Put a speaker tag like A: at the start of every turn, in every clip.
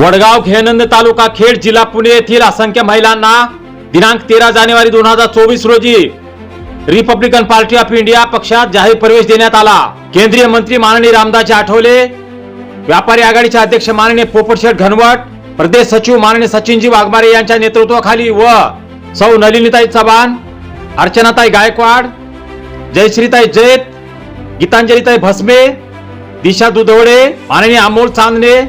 A: वडगाव खेनंद तालुका खेड जिल्हा पुणे येथील असंख्य महिलांना दिनांक तेरा जानेवारी दोन हजार चोवीस रोजी रिपब्लिकन पार्टी ऑफ इंडिया पक्षात जाहीर प्रवेश देण्यात आला. केंद्रीय मंत्री माननीय रामदासजी आठवले व्यापारी आघाडीचे अध्यक्ष माननीय पोपटशेठ घनवट प्रदेश सचिव माननीय सचिनजी वाघमारे यांच्या नेतृत्वाखाली व सौ नलिनीताई चव्हाण अर्चनाताई गायकवाड जयश्रीताई जैत गीतांजलीताई भस्मे दिशा दुधवडे माननीय अमोल चांदणे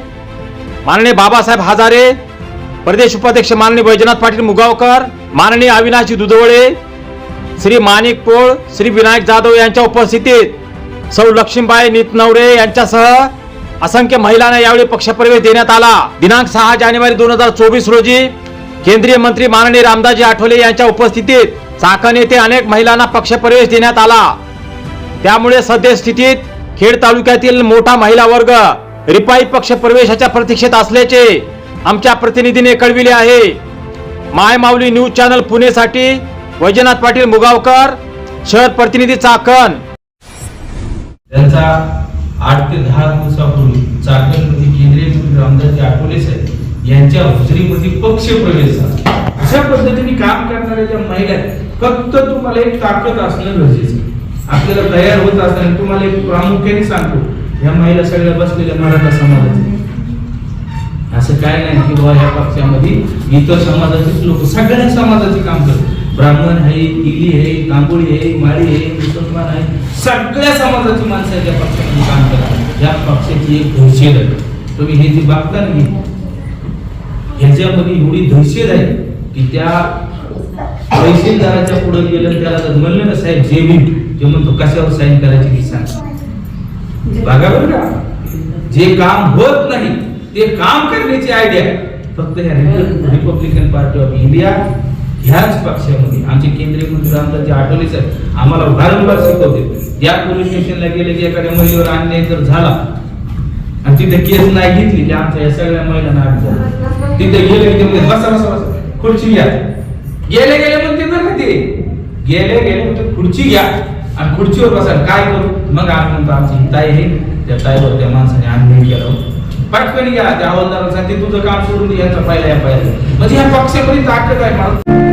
A: माननीय बाबासाहेब हजारे प्रदेश उपाध्यक्ष माननीय वैजनाथ पाटील मुगावकर माननीय अविनाशजी दुधवळे श्री माणिक पोळ श्री विनायक जाधव यांच्या उपस्थितीत सौ लक्ष्मीबाई नितनवरे यांच्यासह असंख्य महिलांना यावेळी पक्षप्रवेश देण्यात आला. दिनांक सहा जानेवारी दोन हजार चोवीस रोजी केंद्रीय मंत्री माननीय रामदासजी आठवले यांच्या उपस्थितीत चाकण येथे अनेक महिलांना पक्षप्रवेश देण्यात आला. त्यामुळे सद्यस्थितीत खेड तालुक्यातील मोठा महिला वर्ग रिपाई पक्ष प्रवेशाच्या प्रतीक्षेत असल्याचे आमच्या प्रतिनिधीने कळविले आहे. माय माऊली न्यूज चॅनल पुणेसाठी वैजनाथ पाटील मुगावकर शहर प्रतिनिधी चाकण.
B: त्यांचा आठ ते दहा दिवसापूर्वी चाकणमध्ये केंद्रीय मंत्री रामदास आठवले साहेब यांच्या हुजरीमध्ये पक्ष प्रवेश झाला. अशा पद्धतीने काम करणाऱ्या ज्या महिला फक्त तुम्हाला एक ताकद असणं गरजेचं आपल्याला तयार होत असताना तुम्हाला एक प्रामुख्याने सांगतो ह्या महिला सगळ्या बसलेल्या मराठा समाजाचे असं काय नाही की बाबा या पक्षामध्ये इतर समाजाचेच लोक सगळ्या समाजाचे काम करतात. ब्राह्मण आहे इली आहे तांबोळी आहे माळी आहे मुसलमान आहे सगळ्या समाजाची माणसं या पक्षामध्ये काम करतात. या पक्षाची एक दहशत आहे. तुम्ही हे जे बघता ना ह्याच्यामध्ये एवढी दहशत आहे की त्या तहसीलदाराच्या पुढे गेलं त्याला म्हणलं ना साहेब जे मी ते म्हणतो कशावर साईन करायची ती सांग. बघा बरं का? जे काम होत नाही ते काम करण्याची आयडिया फक्त ह्या रिपब्लिकन पार्टी ऑफ इंडिया ह्याच पक्षामध्ये आमचे केंद्रीय मंत्री रामदासजी आठवले साहेब आम्हाला वारंवार शिकवते. या पोलीस स्टेशनला गेले की एखाद्या महिलेवर अन्याय जर झाला. आणि तिथे केस नाही घेतली की आमच्या या सगळ्या महिलांना आठ तिथे गेले की बसा बसा बसा. खुर्ची घ्या. गेले गेले म्हणते ना का ते. गेले गेले म्हणते खुर्ची घ्या. आणि खुर्चीवर बसा काय करू? मग आम्ही म्हणतो आमची ताई आहे. त्या ताईवर त्या माणसाने अन्याय केला. हो. पटकन घ्या त्या हवालदाराला सांगते तुझं काम सोडून याचा पहिला या पाहिजे म्हणजे ह्या पक्षामध्ये ताकद आहे मला.